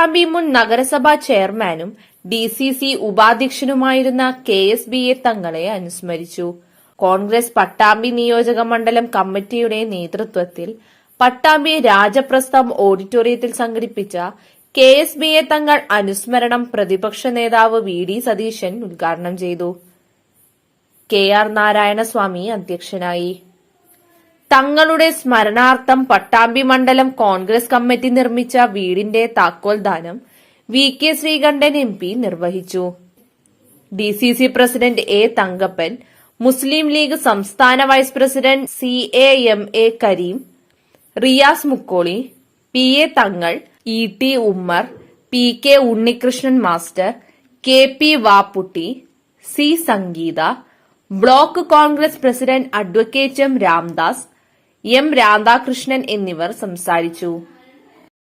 പട്ടാമ്പി മുൻ നഗരസഭാ ചെയർമാനും ഡി സി സി ഉപാധ്യക്ഷനുമായിരുന്ന കെ എസ് ബി എ തങ്ങളെ അനുസ്മരിച്ചു. കോൺഗ്രസ് പട്ടാമ്പി നിയോജക മണ്ഡലം കമ്മിറ്റിയുടെ നേതൃത്വത്തിൽ പട്ടാമ്പി രാജപ്രസ്ഥം ഓഡിറ്റോറിയത്തിൽ സംഘടിപ്പിച്ച കെ എസ് ബി എ തങ്ങൾ അനുസ്മരണം പ്രതിപക്ഷ നേതാവ് വി ഡി സതീശൻ ഉദ്ഘാടനം ചെയ്തു. കെ ആർ നാരായണസ്വാമി അധ്യക്ഷനായി. തങ്ങളുടെ സ്മരണാർത്ഥം പട്ടാമ്പി മണ്ഡലം കോൺഗ്രസ് കമ്മിറ്റി നിർമ്മിച്ച വീടിന്റെ താക്കോൽ ദാനം V K Sreekandan M P നിർവഹിച്ചു. D C C president A Thankappan Muslim League സംസ്ഥാന vice president C A M A Kareem Riyas Mukkoli P A Thangal E T Ummer P K Unnikrishnan master K P Vapputty C Sangeetha block Congress president advocate M Ramdas M Radhakrishnan എന്നിവർ സംസാരിച്ചു